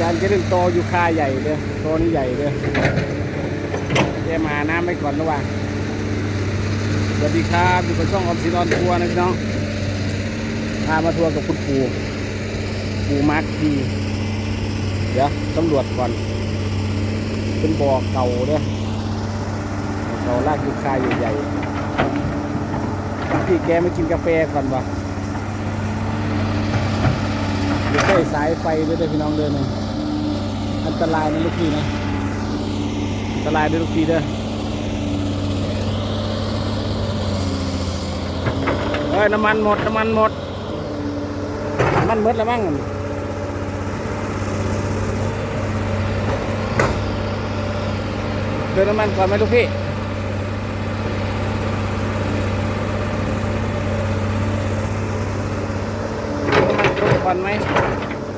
จานจะเรื่องโตอยู่คาใหญ่เลยโตนี่ใหญ่เลยแกมาน้ำไปก่อนระหว่างสวัสดีครับอยู่กับช่องออมสินออนทัวร์นะพี่น้องพามาทัวร์กับคุณปู่ปู่มาร์คทีเดี๋ยวสำรวจก่อนเป็นบ่อเก่าเด้อบ่อเก่าลากอยู่คาใหญ่ๆพี่แกมากินกาแฟก่อนวะอยู่ใกล้สายไฟด้วยพี่น้องเด้อนี่ อันตรายนะลูกพี่นะอันตรายด้วยลูกพี่เด้อเฮ้ยน้ำมันหมดน้ำมันหมดน้ำมันหมดแล้วมั้งเดินน้ำมันก่อนไหมลูกพี่เติมน้ำมันครบก่อนไหม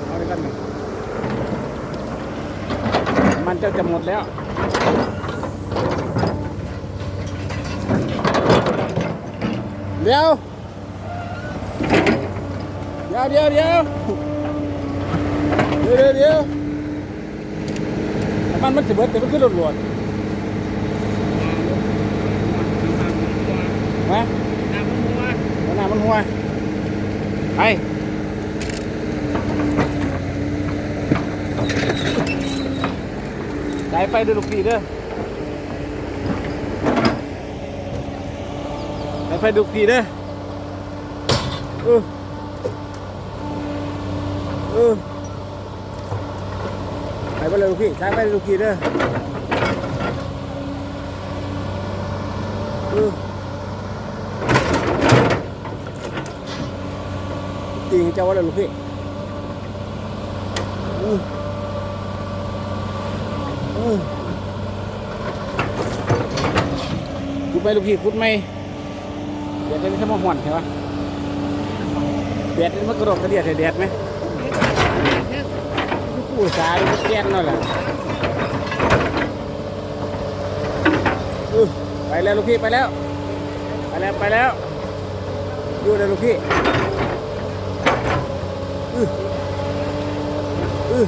เอาไปกันหนึ่ง มันเจ้าจะหมดแล้วเดี๋ยวเดี๋ยวเดี๋ยวเดี๋ยวเดี๋ยวเดี๋ยวเดี๋ยวน้ำมันมันจะเบิดแต่มันขึ้นรถรวดฮะเอาหน้ามันหัวไป สายไฟด้อลูกพี่เด้อสายไฟลูพี่เด้อเออเออไปไปเลยลูกพี่สายไฟลูกพี่เด้อเออตีให้เจ้าว่าเลยลูกพี่เออ คุดไหมลูกพี่คุดไหมเดี๋ยวจะมีสมองหวนใช่ปะแดดมันกระโดดกระเดียดใส่แดดไหมผู้สายมันแก่นนั่นแหละไปแล้วลูกพี่ไปแล้ว ไปแล้วไปแล้วดูเลยลูกพี่อืออือ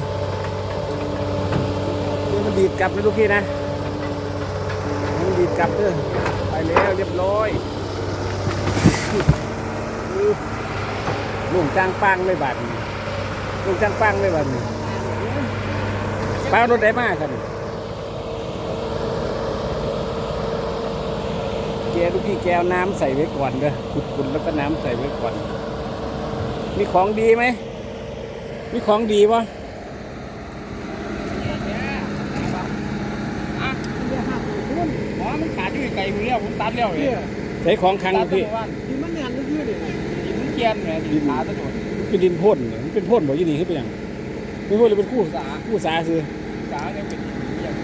นี่มัน ดีดกลับนะลูกพี่นะมันดีดกลับเด้อไปแล้วเรียบร้อยลุงจ้างปังเลยบาดลุงจ้างปังเลยบาดนี้ป้ารถได้มากครับแกลูกพี่แกวน้ำใส่ไว้ก่อนเด้อขุดๆแล้วก็น้ำใส่ไว้ก่อน มีของดีไหม มีของดีปะ อ๋อมัน ขาดอยู่ไกลมือแล้วผมตัดแล้วเลยใส่ของคลังตัดพี่วันที่มันยันลื่นๆดิดินมันเกียนแหมดินขาตะโดดเป็นดินพ่นเนี่ยมันเป็นพ่นบ่ยี่นี่ขึ้นไปยังเป็นพ่นหรือเป็นคู่สาคู่สาซื้อสาเนี่ยเป็นดินเกียน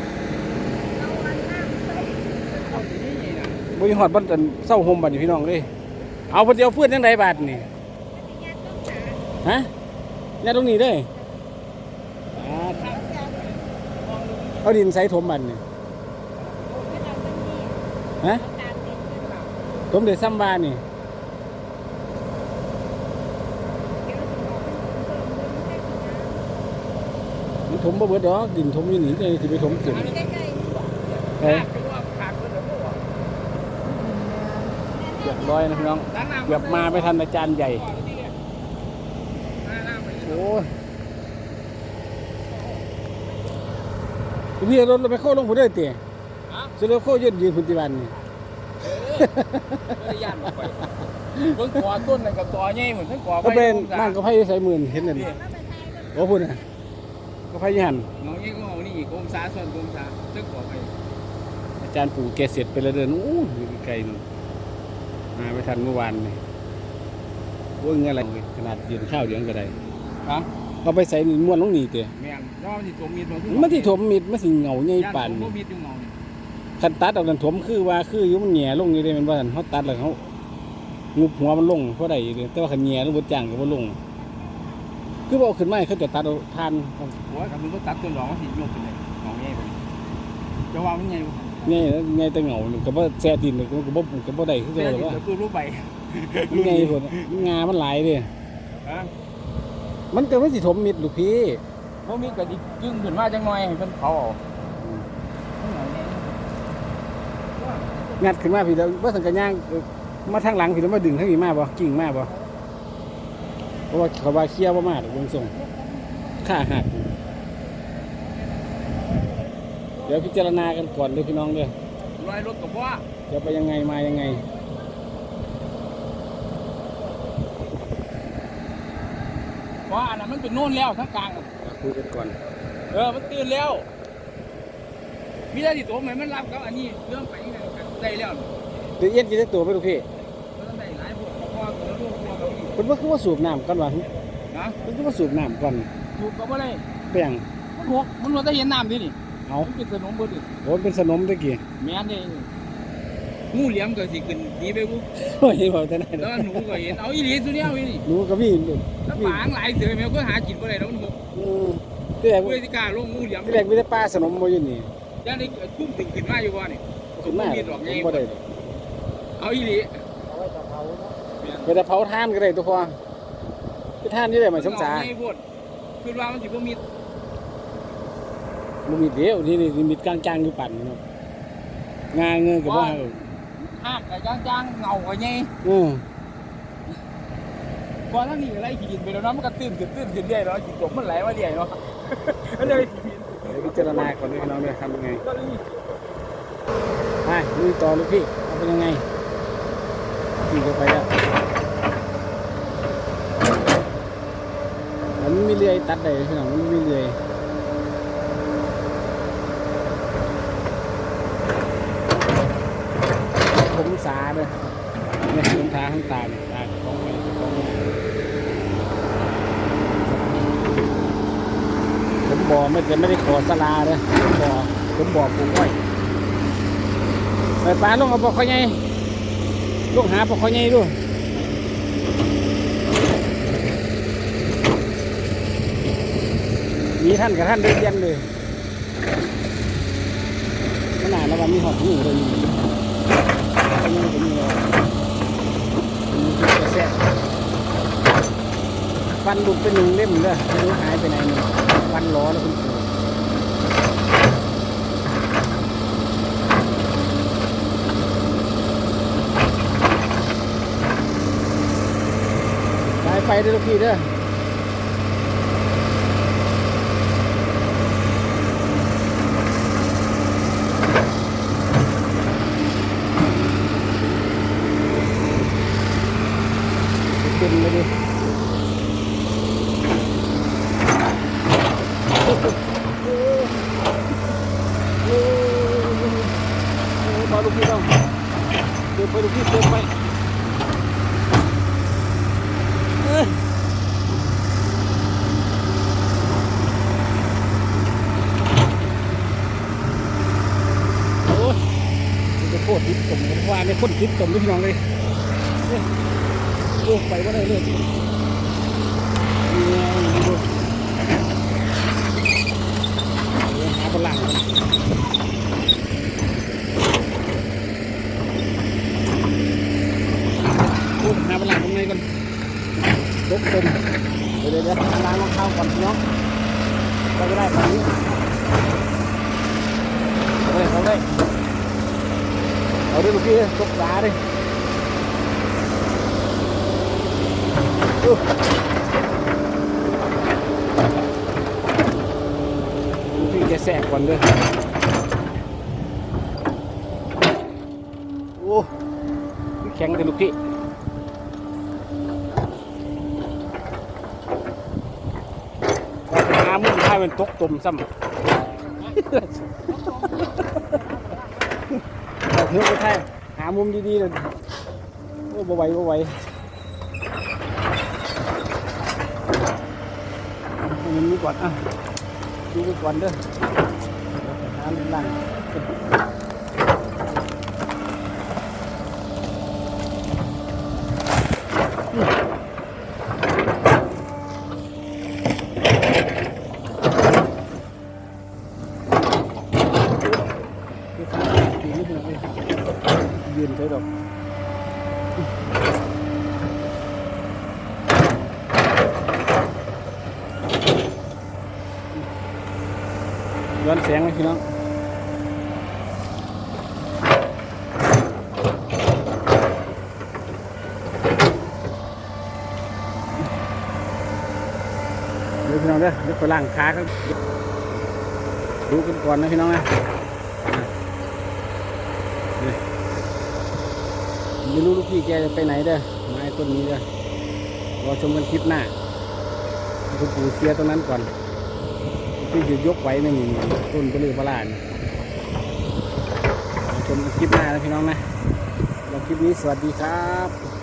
เอาทีนี้นี่นะบ่มีหอดบ้านจนเศร้าโฮมบัดนี่พี่น้องเลยเอาเพนเดียวฟื้นจังไดบาดนี่ฮะเนี่ยตรงนี้เด้อ่าเอาดินใส่ถมบัดนี่ฮะ ถมเดือซ้ำบานนี่มันถมบ่เบิดดอกดินถมอยู่นี่เลยสิไปถมขึ้นเฮ้ยคือว่าขาดก็จะบอกเกือบร้อยนะพี่น้องล้างน้ำเกือบมาไม่ทันอาจารย์ใหญ่ล้างน้ำไปโอ้ยพี่รถเราไปเข้าลงผู้ได้เตี๋ยฮะจะเลือกเข้ายืนยืนพุนติวันนี่ ไม่ได้ยันไปเบิ่งกอต้นนั่นกับตอใหญ่เหมือนทั้งกอก็เป็นนั่งก็ไพ่ใส่หมื่นเห็นนั่นโอ้พุ่นน่ะก็ไพ่ยันน้องนี่ก็เอานี่อีกองศาส่วนองศาตึกกอไปอาจารย์ปู่แกเสร็จไปแล้วเดินอู้อยู่ไกลนู่นมาไม่ทันเมื่อวานนี่โอ้ยเงินอะไรขนาดยืนข้าวเดียวก็ได้ฮะเอาไปใส่นี่ม้วนลงนี่เตี๋ยแม่นแล้วมันสิตัวมีดมันมันที่ถมมิดมันสิเหงาใหญ่ย่านปานตัวนี่มีดอยู่เงานี่ คันตัดเอาดันถมคือว่าคืออยู่มันแหง่ลงนี่ได้แมันว่าเขาตัดแล้วเขางุบหัวมันลงเพราะใดอยู่เด้แต่ว่าคันแหง่ลงบนจังก็บ่ลง คือบ่เอาขึ้นมาให้เขาจะตัดเอาทานโอ้ยกับมันก็ตัดตัวหลองมันสิโยกขึ้นเลยหลองใหญ่ไปจะว่ามันใหญ่บ่แหง่แหง่แต่เหงานี่ก็บ่แซ่ดินเลยก็บ่ก็บ่ได้คือเดี๋เก่ายวหรอกว่าตัวรูปไปมันใหญ่พุ่นมันงามันหลายเด้ฮะมันก็มันสิถมมิดลูกพี่บ่มีกระดิกยึงขึ้นมาจังหน่อยให้เพิ่นเผาเอา งัดขึ้นมาพี่แล้วว่าสังกัญย่างเอ่อมาทางหลังพี่แล้วมาดึงทางนี้มาบ่กิ่งมาบ่เพราะว่าเขาว่าเคลียร์บ่มาดอกวงส่งค่าหักเดี๋ยวพิจารณากันก่อนเลยพี่น้องเด้อลอยรถกับว่าจะไปยังไงมายังไงว่าอันนั้นมันเป็นโน่นแล้วทั้งกลางอะคุยกันก่อน เออ มันตื่นแล้ว มีได้ที่ตัวไหมมันรับกับอันนี้เรื่องไปยังไงกัน ได้แล้วเดี๋ยวเอียนกินได้ตัวไปลูกพี่มันได้หลายพวกพ่อตัวลูกพ่อตัวนี้เพิ่นว่าคือว่าสูบน้ำก่อนวะนะเพิ่นคือว่าสูบน้ำก่อนถูกกับว่าอะไรแป้งมันหกมันหัวตะเห็นน้ำดินี่เอามันเป็นขนมเบิดดิโอ้เป็นสนมตะกี้แม่นเด้งูเหลี่ยมก็สิขึ้นหนีไปกูโอ้ยบอกแต่ไหนแล้วหนูก็เห็นเอาอีหลีสุดเนี่ยเอาอีนี่หนูก็มีแล้วฝางหลายเสือแมวก็หากินบ่ได้แล้วมันหกอืมที่แรกเว้ยสิกล้าลงงูเหลี่ยมที่แรกมีแต่ปลาสนมบ่อยู่นี่ยังได้ทุ่มถึงขึ้นมาอยู่บ่นี่ ขึ้นมามีดอกใหญ่บ่ได้ดอกเอาอีหลีไปแต่เผาทานก็ได้ตัวพอคือทานนี่ได้มาสมสาดอกใหญ่โพดคือว่ามันสิบ่มีบ่มีเดียวนี่นี่มีกลางๆอยู่ปั่นเนาะงาเงินก็บ่เอาหากกับจางๆเงาก็ใหญ่เออพอทั้งนี้ก็ไล่ขีดินไปแล้วเนาะมันก็ตื้นขึ้นตื้นขึ้นเรื่อยเนาะจิตจมมันไหลมาเรื่อยเนาะก็เลยขีดินเดี๋ยวพิจารณาก่อนด้วยพี่น้องด้วยทำยังไงก็เลย ไปลุยต่อลูกพี่เอาเป็นยังไงขี่เข้าไปแล้วมันไม่เลื่อยตัดได้พี่น้องมันไม่มีเลื่อยผมสาเลยเนี่ยผมทาข้างตาเนี่ยตาของไปของผมบ่อไม่แต่ไม่ได้ขอสลาเลยผมบ่อผมบ่อปลูกอ้อย ไปปลาลงเอาปลาคอยใหญ่ลงหาปลาคอยใหญ่ดูมีท่านกับท่านเดินเย็นเลยขนาดแล้ววันมีหอดหูเลยนี่ก็มีเลยมีกระแสฟันลุกเป็นหนึ่งเล่มเลยไม่รู้หายไปไหนหนึ่งฟันล้อแล้วคุณค รูสายไฟเด้อลูกพี่เด้อเต็มเลยดิโอ้โหโอ้โหโอ้โหมาลูกพี่ต้องเดินไปลูกพี่เดินไป เอ้ยโอ้ยมันจะโคตรติดตมกันว่าในคนติดตมด้วยพี่น้องเลยเนี่ยโอ้ไปว่าได้เลยเนี่ยดูหาบนหลังก่อนโอ้หาบนหลังตรงไหนก่อนยกเป็นเดี๋ยวเดี๋ยวล้างรองเท้าก่อนพี่น้องเราจะได้แบบนี้เอาเลยเอาเลยเอาดิ ลูกพี่ตกตาดิอู้ลูกพี่แกแสกก่อนเด้อโอ้แข็งเลยลูกพี่ว่าหามุมท้ายเป็นตกตุ่มซ้ำ เนื้อไปแท้หามุมดีๆเลยโอ้บ่ไหวบ่ไหวเอามุมนี้ก่อนอะดูไปก่อนเด้อเดี๋ยวไปหามุมล่างไปตามปีนี้เป็นไงยืนใช่ดอก ย้อนแสงไหมพี่น้องเดี๋ยวพี่น้องเด้อเดี๋ยวไปล้างขาครับดูกันก่อนนะพี่น้องนะไม่รู้ลูกพี่แกจะไปไหนเด้อไม้ต้นนี้เด้อรอชมกันคลิปหน้าให้คุณปู่เคลียร์ตรงนั้นก่อน พี่จะยกไว้ไม่มีต้นก็เลยพลาดรอชมกันคลิปหน้านะพี่น้องนะแล้วคลิปนี้สวัสดีครับ